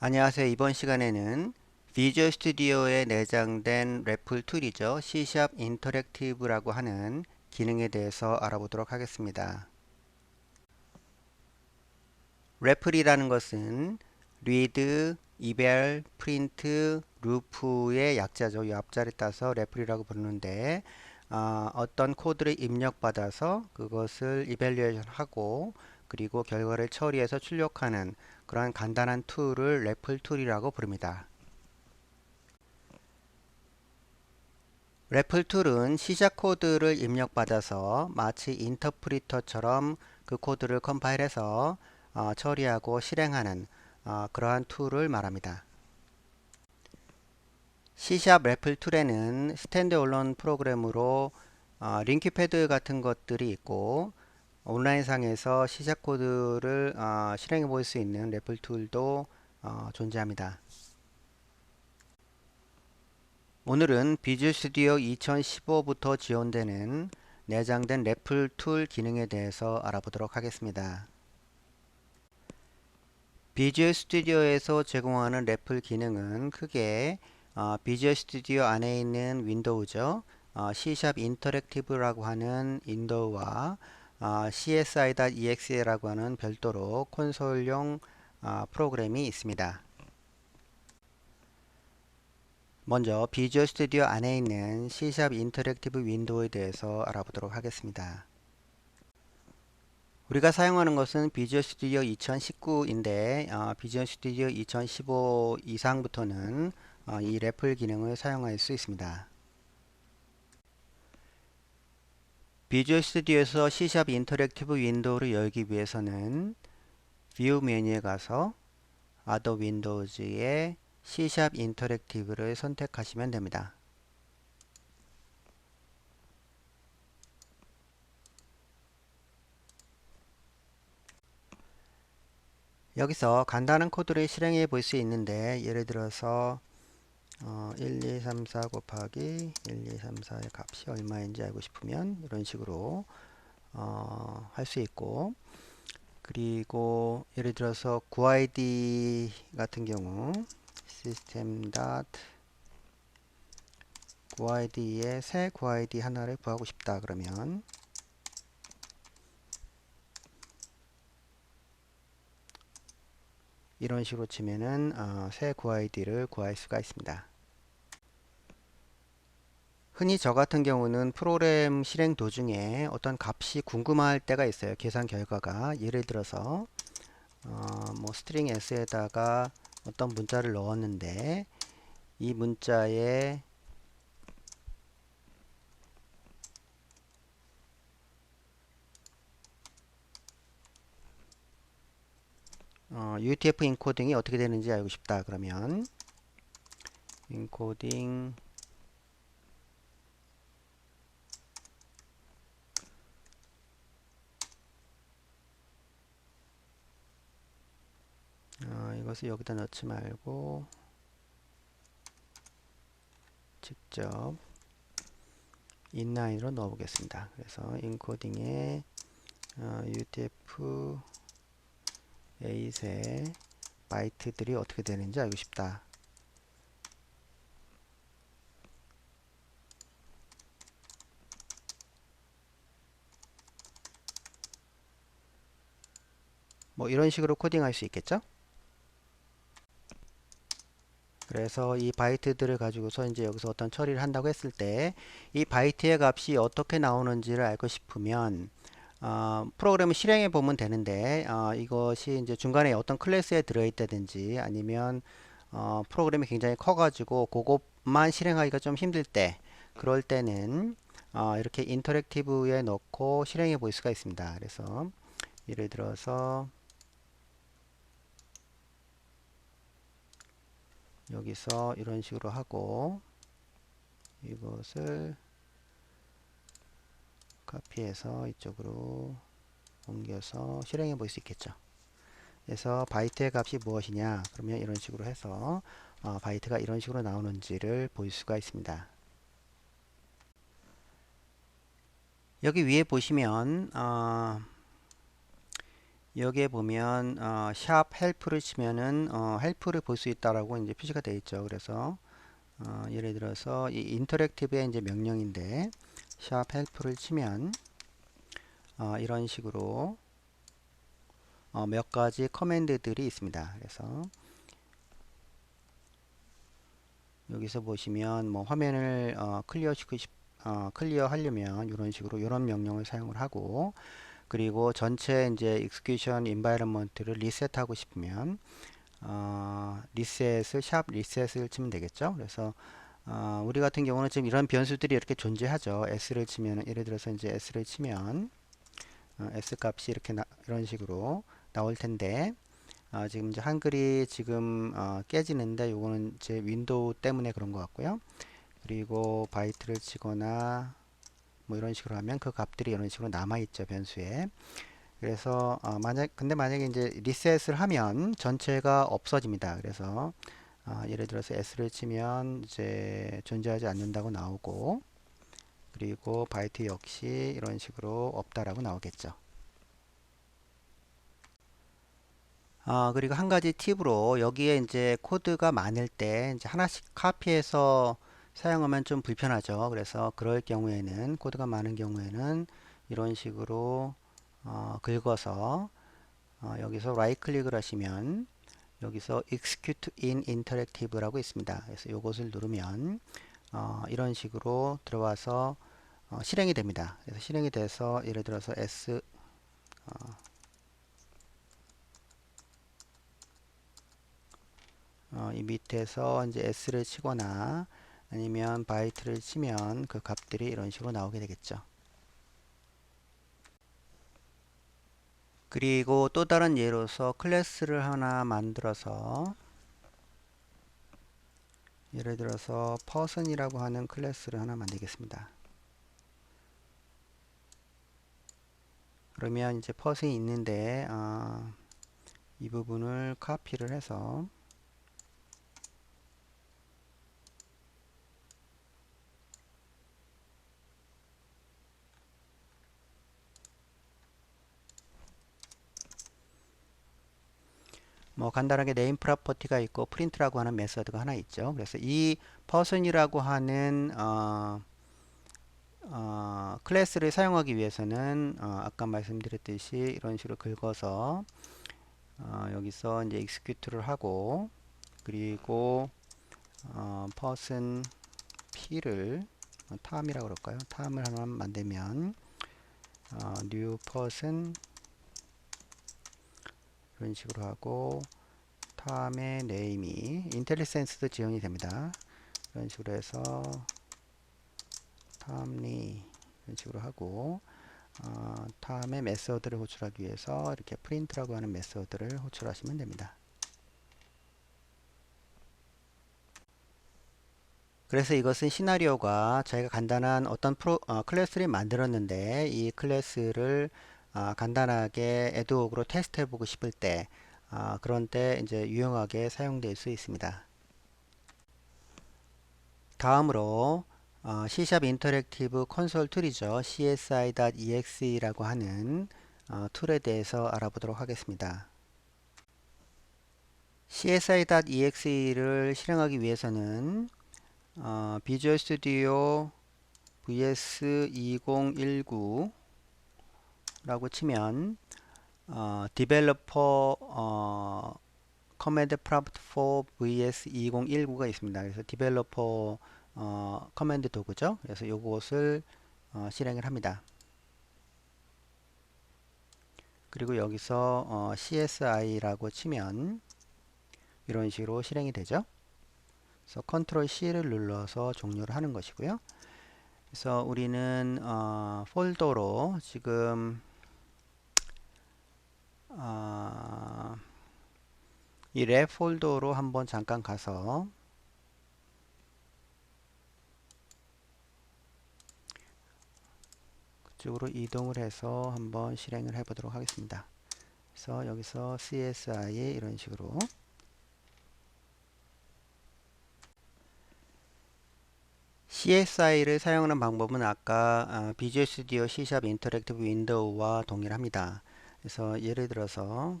안녕하세요. 이번 시간에는 비주얼 스튜디오에 내장된 래플 툴이죠. C# 인터랙티브라고 하는 기능에 대해서 알아보도록 하겠습니다. 래플이라는 것은 read, 이별, 프린트, 루프의 약자죠. 이 앞자리 따서 래플이라고 부르는데 어, 떤 코드를 입력받아서 그것을 이벨리에이션 하고 그리고 결과를 처리해서 출력하는 그러한 간단한 툴을 래플 툴이라고 부릅니다. 래플 툴은 시작 코드를 입력받아서 마치 인터프리터처럼 그 코드를 컴파일해서 어, 처리하고 실행하는 어, 그러한 툴을 말합니다. C샵 래플 툴에는 스탠드얼론 프로그램으로 어, 링크 패드 같은 것들이 있고 온라인상에서 시작 코드를 어, 실행해 볼 수 있는 래플 툴도 어, 존재합니다. 오늘은 비주얼 스튜디오 2015부터 지원되는 내장된 래플 툴 기능에 대해서 알아보도록 하겠습니다. 비주얼 스튜디오에서 제공하는 래플 기능은 크게 어, 비주얼 스튜디오 안에 있는 윈도우죠. 어, C# 인터랙티브라고 하는 윈도우와 어, CSI.exe라고 하는 별도로 콘솔용 어, 프로그램이 있습니다. 먼저 비주얼 스튜디오 안에 있는 C# 인터랙티브 윈도우에 대해서 알아보도록 하겠습니다. 우리가 사용하는 것은 비주얼 스튜디오 2019인데 어, 비주얼 스튜디오 2015 이상부터는 어, 이 래플 기능을 사용할 수 있습니다. 비주얼 스튜디오에서 C# 인터랙티브 윈도우를 열기 위해서는 뷰 메뉴에 가서 Other Windows의 C# 인터랙티브를 선택하시면 됩니다. 여기서 간단한 코드를 실행해 볼 수 있는데 예를 들어서 어, 1, 2, 3, 4 곱하기 1, 2, 3, 4의 값이 얼마인지 알고 싶으면 이런 식으로 어, 할 수 있고 그리고 예를 들어서 구id 같은 경우 system guid의 새 guid 하나를 구하고 싶다 그러면 이런 식으로 치면은 어, 새 구id를 구할 수가 있습니다. 흔히 저 같은 경우는 프로그램 실행 도중에 어떤 값이 궁금할 때가 있어요. 계산 결과가 예를 들어서 어, 뭐 스트링 s에다가 어떤 문자를 넣었는데 이 문자에 어, UTF 인코딩이 어떻게 되는지 알고 싶다 그러면 인코딩 어, 이것을 여기다 넣지 말고 직접 인라인으로 넣어 보겠습니다. 그래서 인코딩에 어, UTF 8의 바이트들이 어떻게 되는지 알고 싶다. 뭐 이런 식으로 코딩할 수 있겠죠? 그래서 이 바이트들을 가지고서 이제 여기서 어떤 처리를 한다고 했을 때 이 바이트의 값이 어떻게 나오는지를 알고 싶으면 어, 프로그램을 실행해 보면 되는데 어, 이것이 이제 중간에 어떤 클래스에 들어있다든지 아니면 어, 프로그램이 굉장히 커가지고 그것만 실행하기가 좀 힘들 때 그럴 때는 어, 이렇게 인터랙티브에 넣고 실행해 볼 수가 있습니다. 그래서 예를 들어서 여기서 이런 식으로 하고 이것을 카피해서 이쪽으로 옮겨서 실행해 볼 수 있겠죠. 그래서 바이트의 값이 무엇이냐 그러면 이런 식으로 해서 어, 바이트가 이런 식으로 나오는지를 볼 수가 있습니다. 여기 위에 보시면 어, 여기에 보면 어, 샵 헬프를 치면은 어, 헬프를 볼 수 있다라고 이제 표시가 되어 있죠. 그래서 어, 예를 들어서 이 인터랙티브의 이제 명령인데 샵 헬프를 치면 어, 이런 식으로 어, 몇 가지 커맨드들이 있습니다. 그래서 여기서 보시면 뭐 화면을 어, 클리어 시키고 싶, 어, 클리어 하려면 이런 식으로 이런 명령을 사용을 하고 그리고 전체 이제 execution environment를 리셋하고 싶으면 어, 리셋을 샵 리셋을 치면 되겠죠. 그래서 어, 우리 같은 경우는 지금 이런 변수들이 이렇게 존재하죠. s를 치면 예를 들어서 이제 s를 치면 어, s 값이 이렇게 나, 이런 식으로 나올 텐데 어, 지금 이제 한글이 지금 어, 깨지는데 요거는 제 윈도우 때문에 그런 것 같고요. 그리고 바이트를 치거나 뭐 이런 식으로 하면 그 값들이 이런 식으로 남아 있죠 변수에. 그래서 어, 만약 근데 만약에 이제 리셋을 하면 전체가 없어집니다. 그래서 어, 예를 들어서 s를 치면 이제 존재하지 않는다고 나오고 그리고 바이트 역시 이런 식으로 없다라고 나오겠죠. 아, 그리고 한 가지 팁으로 여기에 이제 코드가 많을 때 이제 하나씩 카피해서 사용하면 좀 불편하죠. 그래서 그럴 경우에는 코드가 많은 경우에는 이런 식으로 어, 긁어서 어, 여기서 라이트 클릭을 하시면 여기서 execute in interactive라고 있습니다. 그래서 이것을 누르면 어, 이런 식으로 들어와서 어, 실행이 됩니다. 그래서 실행이 돼서 예를 들어서 s 어, 어, 이 밑에서 이제 s를 치거나 아니면 바이트를 치면 그 값들이 이런 식으로 나오게 되겠죠. 그리고 또 다른 예로서 클래스를 하나 만들어서 예를 들어서 person이라고 하는 클래스를 하나 만들겠습니다. 그러면 이제 person이 있는데 어, 이 부분을 카피를 해서 뭐 간단하게 네임 프로퍼티가 있고 프린트라고 하는 메서드가 하나 있죠. 그래서 이 person이라고 하는 어, 어, 클래스를 사용하기 위해서는 어, 아까 말씀드렸듯이 이런 식으로 긁어서 어, 여기서 이제 execute를 하고 그리고 어, person p를 어, 탐이라고 그럴까요? 탐을 하나 만들면 어, new person 이런 식으로 하고 탐의 네임이 인텔리센스도 지원이 됩니다. 이런 식으로 해서 탐리 이런 식으로 하고 어, 탐의 메서드를 호출하기 위해서 이렇게 프린트라고 하는 메서드를 호출하시면 됩니다. 그래서 이것은 시나리오가 저희가 간단한 어떤 프로, 어, 클래스를 만들었는데 이 클래스를 아, 간단하게 에드웍으로 테스트 해보고 싶을 때 아, 그런 때 이제 유용하게 사용될 수 있습니다. 다음으로 어, C# 인터랙티브 콘솔 툴이죠. csi.exe라고 하는 어, 툴에 대해서 알아보도록 하겠습니다. csi.exe를 실행하기 위해서는 어, 비주얼 스튜디오 vs 2019 라고 치면 어, developer 어, command prompt for vs 2019가 있습니다. 그래서 developer 어, 커맨드 도구죠. 그래서 이것을 어, 실행을 합니다. 그리고 여기서 어, CSI라고 치면 이런 식으로 실행이 되죠. 그래서 컨트롤 C를 눌러서 종료를 하는 것이고요. 그래서 우리는 어, 폴더로 지금 어, 이랩 폴더로 한번 잠깐 가서 그쪽으로 이동을 해서 한번 실행을 해 보도록 하겠습니다. 그래서 여기서 CSI에 이런 식으로 CSI를 사용하는 방법은 아까 어, 비주얼 스튜디오 C# 인터랙티브 윈도우와 동일합니다. 그래서 예를 들어서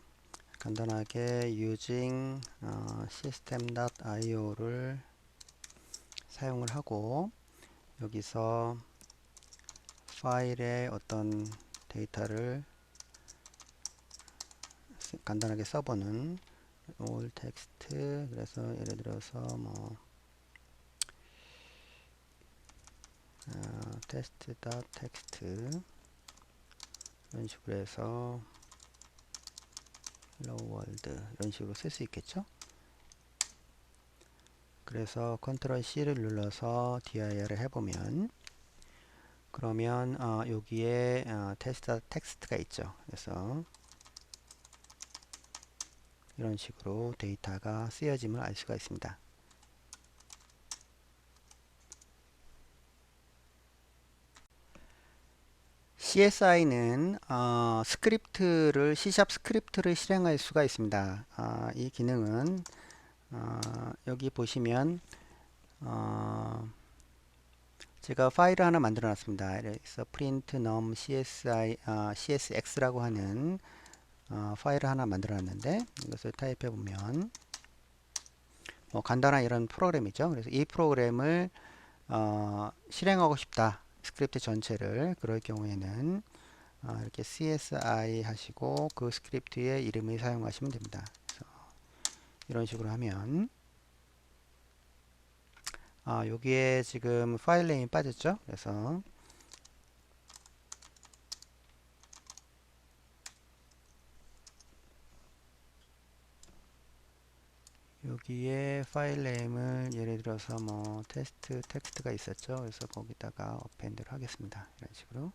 간단하게 using 어, system.io를 사용을 하고 여기서 파일에 어떤 데이터를 쓰- 간단하게 써보는 all text. 그래서 예를 들어서 뭐 어, test.text 이런 식으로 해서 hello world 이런 식으로 쓸 수 있겠죠? 그래서 컨트롤 C를 눌러서 dir을 해보면 그러면 어, 여기에 어, 테스트 텍스트가 있죠. 그래서 이런 식으로 데이터가 쓰여짐을 알 수가 있습니다 CSI는 어, 스크립트를 C# 스크립트를 실행할 수가 있습니다. 아, 이 기능은 어, 여기 보시면 어, 제가 파일을 하나 만들어 놨습니다. 그래서 print num csi 어, csx라고 하는 어, 파일을 하나 만들어 놨는데 이것을 타입해 보면 뭐 간단한 이런 프로그램이죠. 그래서 이 프로그램을 어, 실행하고 싶다. 스크립트 전체를 그럴 경우에는 어, 이렇게 CSI 하시고 그 스크립트의 이름을 사용하시면 됩니다. 그래서 이런 식으로 하면 아, 여기에 지금 파일 네임이 빠졌죠? 그래서 여기에 파일 네임을 예를 들어서 뭐 테스트 텍스트가 있었죠. 그래서 거기다가 어펜드를 하겠습니다. 이런 식으로.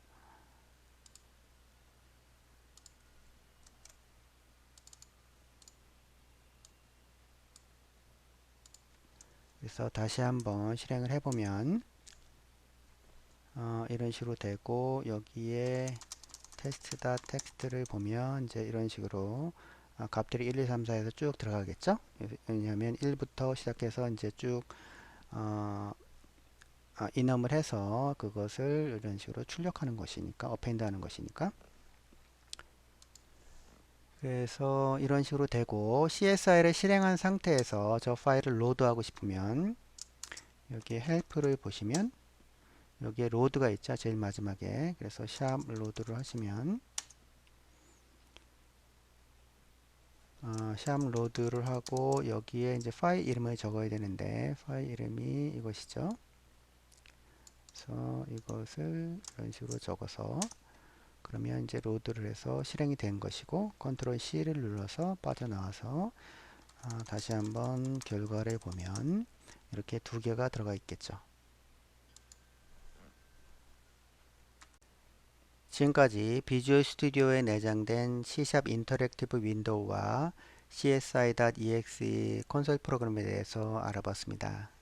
그래서 다시 한번 실행을 해보면 어, 이런 식으로 되고 여기에 테스트다 텍스트를 보면 이제 이런 식으로 아, 값들이 1, 2, 3, 4에서 쭉 들어가겠죠? 왜냐하면 1부터 시작해서 이제 쭉 어, 아, 인엄을 해서 그것을 이런 식으로 출력하는 것이니까 어펜드 하는 것이니까. 그래서 이런 식으로 되고 CSI를 실행한 상태에서 저 파일을 로드하고 싶으면 여기 help를 보시면 여기에 로드가 있죠? 제일 마지막에. 그래서 샵 로드를 하시면 어, 샵 로드를 하고 여기에 이제 파일 이름을 적어야 되는데 파일 이름이 이것이죠. 그래서 이것을 이런 식으로 적어서 그러면 이제 로드를 해서 실행이 된 것이고 컨트롤 C를 눌러서 빠져나와서 아, 다시 한번 결과를 보면 이렇게 두 개가 들어가 있겠죠. 지금까지 비주얼 스튜디오에 내장된 C# 인터랙티브 윈도우와 CSI.exe 콘솔 프로그램에 대해서 알아봤습니다.